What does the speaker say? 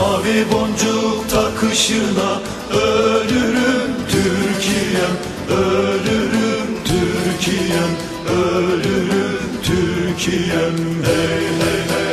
Mavi boncuk takışına ölürüm Türkiye'm ölürüm Türkiye'm ölürüm Türkiye'm. Hey hey hey